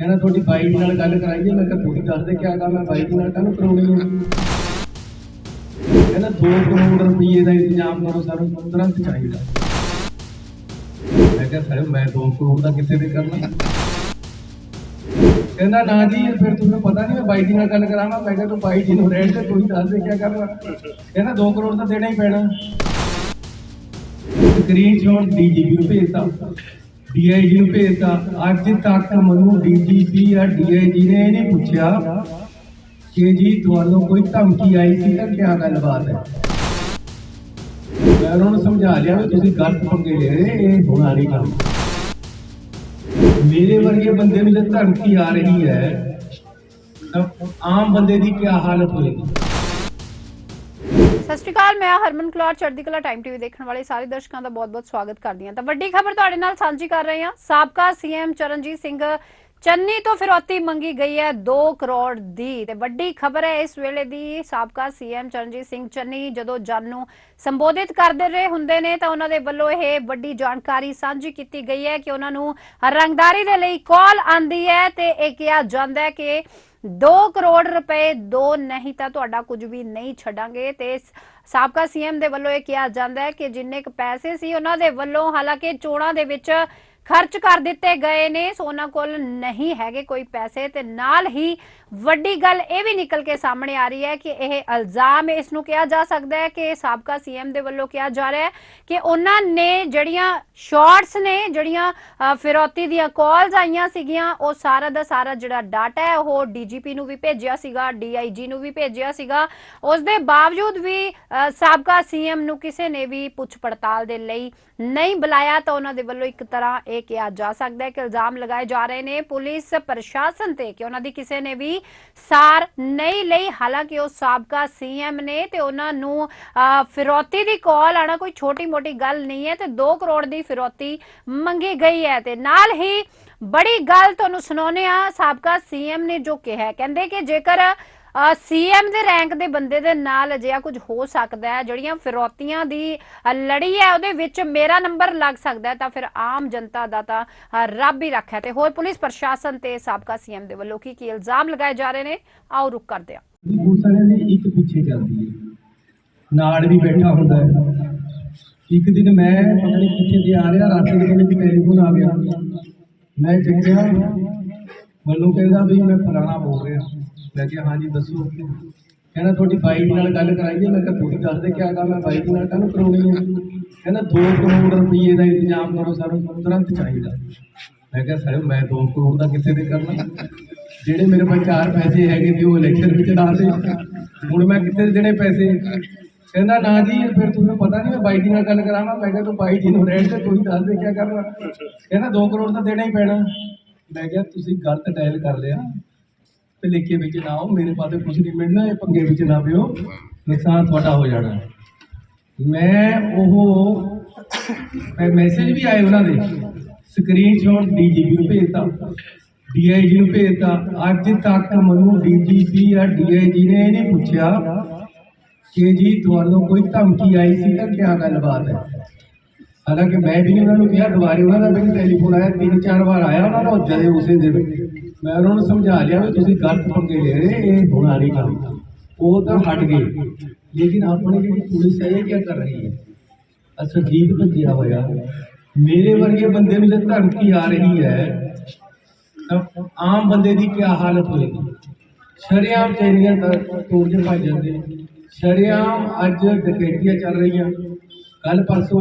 ਕਹਿੰਦਾ ਤੁਹਾਡੀ ਬਾਈ ਜੀ ਨਾਲ ਗੱਲ ਕਰਾਈਏ ਮੈਂ ਕਿਹਾ ਤੁਸੀਂ ਦੱਸ ਦੇ ਕਿਆ ਕੰਮ ਹੈ ਬਾਈ ਜੀ ਨਾਲ ਕਾਹਨੂੰ ਕਰਾਉਣੀ ਹੈ? ਕਹਿੰਦਾ 2 ਕਰੋੜ ਰੁਪਏ ਦਾ ਇੰਤਜ਼ਾਮ ਕਰੋ ਸਾਨੂੰ ਤੁਰੰਤ ਚਾਹੀਦਾ। ਮੈਂ ਕਿਹਾ ਸਰ, ਮੈਂ 2 ਕਰੋੜ ਦਾ ਕਿੱਥੇ ਦੇ ਕਰਨਾ? ਕਹਿੰਦਾ ਨਾ ਜੀ, ਫਿਰ ਤੁਹਾਨੂੰ ਪਤਾ ਨਹੀਂ ਮੈਂ ਬਾਈ ਜੀ ਨਾਲ ਗੱਲ ਕਰਾਵਾਂ, ਮੈਂ ਕਿਹਾ ਤੂੰ ਬਾਈ ਜੀ ਨੂੰ ਰਹਿਣ ਤੇ ਤੁਸੀਂ ਦੱਸ ਦੇ ਕਿਆ ਕਰਨਾ ਕਹਿੰਦਾ 2 ਕਰੋੜ ਤਾਂ ਦੇਣਾ ਹੀ ਪੈਣਾ। ਸਕਰੀਨਸ਼ਾਟ ਡੀਜੀਪੀ ਨੂੰ ਭੇਜਤਾ। ਡੀਆਈਜੀ ਨੂੰ ਭੇਜਤਾ। ਅੱਜ ਤੱਕ ਮੈਨੂੰ ਡੀਜੀਪੀ ਜਾਂ ਡੀਆਈਜੀ ਨੇ ਇਹ ਨਹੀਂ ਪੁੱਛਿਆ ਕਿ ਜੀ, ਤੁਹਾਨੂੰ ਕੋਈ ਧਮਕੀ ਆਈ ਸੀ ਤਾਂ ਕਿਆ ਗੱਲਬਾਤ ਹੈ? ਮੈਂ ਉਹਨਾਂ ਨੂੰ ਸਮਝਾ ਲਿਆ ਵੀ ਤੁਸੀਂ ਗਲਤ ਪੰਗੇ ਲੈ ਰਹੇ, ਇਹ ਹੋਣਾ ਨਹੀਂ ਕੰਮ। ਮੇਰੇ ਵਰਗੇ ਬੰਦੇ ਨੂੰ ਜੇ ਧਮਕੀ ਆ ਰਹੀ ਹੈ, ਤਾਂ ਆਮ ਬੰਦੇ ਦੀ ਕੀ ਹਾਲਤ ਹੋਏਗੀ? ਸਤਿ ਸ਼੍ਰੀ ਅਕਾਲ ਮੈਂ ਹਰਮਨ ਕਲੌਰ ਚੜ੍ਹਦੀ ਕਲਾ ਟਾਈਮ ਟੀਵੀ ਦੇਖਣ ਵਾਲੇ ਸਾਰੇ ਦਰਸ਼ਕਾਂ ਦਾ ਬਹੁਤ-ਬਹੁਤ ਸਵਾਗਤ ਕਰਦੀ ਹਾਂ। ਤਾਂ ਵੱਡੀ ਖਬਰ ਤੁਹਾਡੇ ਨਾਲ ਸਾਂਝੀ ਕਰ ਰਹੇ ਹਾਂ। ਸਾਬਕਾ ਸੀਐਮ ਚਰਨਜੀਤ ਸਿੰਘ ਚੰਨੀ ਤੋਂ ਫਿਰੌਤੀ ਮੰਗੀ ਗਈ ਹੈ 2 ਕਰੋੜ ਦੀ। ਤੇ ਵੱਡੀ ਖਬਰ ਹੈ, ਇਸ ਵੇਲੇ ਦੀ ਸਾਬਕਾ ਸੀਐਮ ਚਰਨਜੀਤ ਸਿੰਘ ਚੰਨੀ ਜਦੋਂ ਜਨ ਨੂੰ ਸੰਬੋਧਿਤ ਕਰਦੇ ਰਹੇ ਹੁੰਦੇ ਨੇ, ਤਾਂ ਉਹਨਾਂ ਦੇ ਵੱਲੋਂ ਇਹ ਵੱਡੀ ਜਾਣਕਾਰੀ ਸਾਂਝੀ ਕੀਤੀ ਗਈ ਹੈ ਕਿ ਉਹਨਾਂ ਨੂੰ ਰੰਗਦਾਰੀ ਦੇ ਲਈ ਕਾਲ ਆਂਦੀ ਹੈ ਤੇ ਇਹ ਕਿਹਾ ਜਾਂਦਾ ਹੈ ਕਿ 2 ਕਰੋੜ ਰੁਪਏ ਦੋ ਨਹੀਂ ਤਾਂ ਤੁਹਾਡਾ ਕੁਝ ਵੀ ਨਹੀਂ ਛੱਡਾਂਗੇ। ਤੇ ਸ- ਸਾਬਕਾ ਸੀਐਮ ਦੇ ਵੱਲੋਂ ਇਹ ਕਿਹਾ ਜਾਂਦਾ ਹੈ ਕਿ ਜਿੰਨੇ ਕੁ ਪੈਸੇ ਸੀ ਉਹਨਾਂ ਦੇ ਵੱਲੋਂ ਹਾਲਾਂਕਿ ਚੋਣਾਂ ਦੇ ਵਿੱਚ ਖਰਚ ਕਰ ਦਿੱਤੇ ਗਏ ਨੇ ਸੋ ਉਹਨਾਂ ਕੋਲ ਨਹੀਂ ਹੈਗੇ ਕੋਈ ਪੈਸੇ ਤੇ ਨਾਲ ਹੀ ਵੱਡੀ ਗੱਲ ਇਹ ਵੀ ਨਿਕਲ ਕੇ ਸਾਹਮਣੇ ਆ ਰਹੀ ਹੈ ਕਿ ਇਹ ਇਲਜ਼ਾਮ ਇਸ ਨੂੰ ਕਿਹਾ ਜਾ ਸਕਦਾ ਹੈ ਕਿ ਸਾਬਕਾ ਸੀਐਮ ਦੇ ਵੱਲੋਂ ਕਿਹਾ ਜਾ ਰਿਹਾ ਹੈ ਕਿ ਉਹਨਾਂ ਨੇ ਜਿਹੜੀਆਂ ਸ਼ਾਰਟਸ ਨੇ ਜਿਹੜੀਆਂ ਫਿਰੌਤੀ ਦੀਆਂ ਕਾਲਸ ਆਈਆਂ ਸੀਗੀਆਂ ਉਹ ਸਾਰਾ ਦਾ ਸਾਰਾ ਜਿਹੜਾ ਡਾਟਾ ਹੈ ਉਹ ਡੀਜੀਪੀ ਨੂੰ ਵੀ ਭੇਜਿਆ ਸੀਗਾ ਡੀਆਈਜੀ ਨੂੰ ਵੀ ਭੇਜਿਆ ਸੀਗਾ। ਉਸ ਦੇ ਬਾਵਜੂਦ ਵੀ ਅ, ਸਾਬਕਾ ਸੀਐਮ ਨੂੰ ਕਿਸੇ ਨੇ ਵੀ ਪੁੱਛ ਪੜਤਾਲ ਦੇ ਲਈ ਨਹੀਂ ਬੁਲਾਇਆ ਤਾਂ ਉਹਨਾਂ ਦੇ ਵੱਲੋਂ ਇੱਕ ਤਰ੍ਹਾਂ ਇਹ ਕਿਹਾ ਜਾ ਸਕਦਾ ਹੈ ਕਿ ਇਲਜ਼ਾਮ ਲਗਾਏ ਜਾ ਰਹੇ ਨੇ। ਪੁਲਿਸ ਪ੍ਰਸ਼ਾਸਨ ਤੇ ਕਿ ਉਹਨਾਂ ਦੀ ਕਿਸੇ ਨੇ ਵੀ ਸਾਰ ਨਹੀਂ ਲਈ। ਹਾਲਾਂਕਿ ਉਹ ਸਾਬਕਾ ਸੀਐਮ ਨੇ ਤੇ ਉਹਨਾਂ ਨੂੰ ਫਿਰੌਤੀ ਦੀ ਕਾਲ ਆਣਾ ਕੋਈ ਛੋਟੀ-ਮੋਟੀ ਗੱਲ ਨਹੀਂ ਹੈ ਤੇ 2 ਕਰੋੜ ਦੀ ਫਿਰੌਤੀ ਮੰਗੀ ਗਈ ਹੈ ਤੇ ਨਾਲ ਹੀ ਬੜੀ ਗੱਲ ਤੁਹਾਨੂੰ ਸੁਣਾਉਨੇ ਆ ਸਾਬਕਾ ਸੀਐਮ ਨੇ ਜੋ ਕਿਹਾ, ਕਹਿੰਦੇ ਕਿ ਜੇਕਰ ਸੀਐਮ ਦੇ ਰੈਂਕ ਦੇ ਬੰਦੇ ਦੇ ਨਾਲ ਅਜਿਹਾ ਕੁਝ ਹੋ ਸਕਦਾ ਹੈ ਜਿਹੜੀਆਂ ਫਿਰੌਤੀਆਂ ਦੀ ਅ, ਲੜੀ ਹੈ ਉਹਦੇ ਵਿੱਚ ਮੇਰਾ ਨੰਬਰ ਲੱਗ ਸਕਦਾ ਹੈ ਤਾਂ ਫਿਰ ਆਮ ਜਨਤਾ ਦਾ ਤਾਂ ਅ, ਰੱਬ ਹੀ ਰੱਖਿਆ। ਤੇ ਹੋਰ ਪੁਲਿਸ ਪ੍ਰਸ਼ਾਸਨ ਤੇ ਸਾਬਕਾ ਸੀਐਮ ਦੇ ਵੱਲੋਂ ਕੀ ਕੀ ਇਲਜ਼ਾਮ ਲਗਾਏ ਜਾ ਰਹੇ ਨੇ? ਆਓ ਰੁਕ ਕਰਦੇ ਹਾਂ। ਪੁਲਿਸ ਵਾਲਿਆਂ ਦੀ ਇੱਕ ਪਿੱਛੇ ਚੱਲਦੀ ਹੈ। ਨਾਲ ਵੀ ਬੈਠਾ ਹੁੰਦਾ ਹੈ। ਇੱਕ ਦਿਨ ਮੈਂ ਪਤਾ ਨਹੀਂ ਕਿੱਥੇ ਤੇ ਆ ਰਿਹਾ ਰਾਤੀ ਦੇ ਮੈਨੂੰ ਟੈਲੀਫੋਨ ਆ ਗਿਆ। ਮੈਂ ਚੱਕਿਆ। ਮੈਨੂੰ ਕਹਿੰਦਾ ਵੀ ਮੈਂ ਫਲਾਣਾ ਬੋਲ ਰਿਹਾ। ਮੈਂ ਕਿਹਾ, ਹਾਂਜੀ, ਦੱਸੋ। ਕਹਿੰਦਾ, ਤੁਹਾਡੀ ਬਾਈ ਜੀ ਨਾਲ ਗੱਲ ਕਰਾਈਏ ਮੈਂ ਕਿਹਾ ਤੁਸੀਂ ਦੱਸ ਦੇ ਕਿਆ ਕੰਮ ਹੈ? ਬਾਈ ਜੀ ਨਾਲ ਕਾਹਨੂੰ ਕਰਾਉਣੀ ਹੈ? ਕਹਿੰਦਾ 2 ਕਰੋੜ ਰੁਪਏ ਦਾ ਇੰਤਜ਼ਾਮ ਕਰੋ ਸਾਨੂੰ ਤੁਰੰਤ ਚਾਹੀਦਾ। ਮੈਂ ਕਿਹਾ ਸਰ ਮੈਂ 2 ਕਰੋੜ ਦਾ ਕਿੱਥੇ ਦੇ ਕਰਨਾ? ਜਿਹੜੇ ਮੇਰੇ ਕੋਲ ਚਾਰ ਪੈਸੇ ਹੈਗੇ ਸੀ ਉਹ ਇਲੈਕਸ਼ਨ ਵਿੱਚ ਲਾ ਦੇ। ਹੁਣ ਮੈਂ ਕਿੱਥੇ ਦੇਣੇ ਪੈਸੇ? ਕਹਿੰਦਾ, ਨਾ ਜੀ, ਫਿਰ ਤੁਹਾਨੂੰ ਪਤਾ ਨਹੀਂ ਮੈਂ ਬਾਈ ਜੀ ਨਾਲ ਗੱਲ ਕਰਾਵਾਂ? ਮੈਂ ਕਿਹਾ, ਤੂੰ ਬਾਈ ਜੀ ਨੂੰ ਰਹਿਣ ਤੇ ਤੁਸੀਂ ਦੱਸ ਦੇ ਕਿਆ ਕਰਨਾ? ਕਹਿੰਦਾ 2 ਕਰੋੜ ਤਾਂ ਦੇਣਾ ਹੀ ਪੈਣਾ। ਮੈਂ ਕਿਹਾ, ਤੁਸੀਂ ਗਲਤ ਡਾਇਲ ਕਰ ਲਿਆ। ਭਲੇਖੇ ਵਿੱਚ ਨਾ ਆਓ ਮੇਰੇ ਪਾਸੇ ਕੁਝ ਨਹੀਂ ਮਿਲਣਾ, ਇਹ ਪੰਗੇ ਵਿੱਚ ਨਾ ਪਿਓ। ਨੁਕਸਾਨ ਤੁਹਾਡਾ ਹੋ ਜਾਣਾ। ਮੈਂ ਉਹ ਮੈਂ ਮੈਸੇਜ ਵੀ ਆਏ ਉਹਨਾਂ ਦੇ। ਸਕਰੀਨਸ਼ਾਟ ਡੀਜੀਪੀ ਨੂੰ ਭੇਜਤਾ। ਡੀਆਈਜੀ ਨੂੰ ਭੇਜਤਾ। ਅੱਜ ਤੱਕ ਮੈਨੂੰ ਡੀਜੀਪੀ ਜਾਂ ਡੀਆਈਜੀ ਨੇ ਇਹ ਨਹੀਂ ਪੁੱਛਿਆ ਕਿ ਜੀ ਤੁਹਾਨੂੰ ਕੋਈ ਧਮਕੀ ਆਈ ਸੀ ਤਾਂ ਕਿਆ ਗੱਲਬਾਤ ਹੈ? ਹਾਲਾਂਕਿ ਮੈਂ ਵੀ ਉਹਨਾਂ ਨੂੰ ਕਿਹਾ, ਦੁਬਾਰੇ ਉਹਨਾਂ ਦਾ ਮੈਨੂੰ ਟੈਲੀਫੋਨ ਆਇਆ, ਤਿੰਨ ਚਾਰ ਵਾਰ ਆਇਆ, ਉਹਨਾਂ ਦਾ ਜਦੇ ਉਸੇ ਦਿਨ। ਮੈਂ ਉਹਨਾਂ ਨੂੰ ਸਮਝਾ ਲਿਆ ਵੀ ਤੁਸੀਂ ਗਲਤ ਪੰਗੇ ਲੈ ਰਹੇ, ਇਹ ਹੋਣਾ ਨਹੀਂ ਕੰਮ। ਉਹ ਤਾਂ ਹਟ ਗਏ। ਲੇਕਿਨ ਆਪਣੀ ਜਿਹੜੀ ਪੁਲਿਸ ਹੈ, ਇਹ ਕੀ ਕਰ ਰਹੀ ਹੈ? ਅਸਰਜੀਤ ਭੱਜਿਆ ਹੋਇਆ। ਮੇਰੇ ਵਰਗੇ ਬੰਦੇ ਨੂੰ ਜੇ ਧਮਕੀ ਆ ਰਹੀ ਹੈ, ਤਾਂ ਆਮ ਬੰਦੇ ਦੀ ਕੀ ਹਾਲਤ ਹੋਏਗੀ? ਸ਼ਰਿਆਮ ਚੈਨੀਆਂ ਤੋੜ ਕੇ ਭੱਜ ਜਾਂਦੇ ਸ਼ਰਿਆਮ ਅੱਜ ਡਕੈਤੀਆਂ ਚੱਲ ਰਹੀਆਂ। ਕੱਲ ਪਰਸੋਂ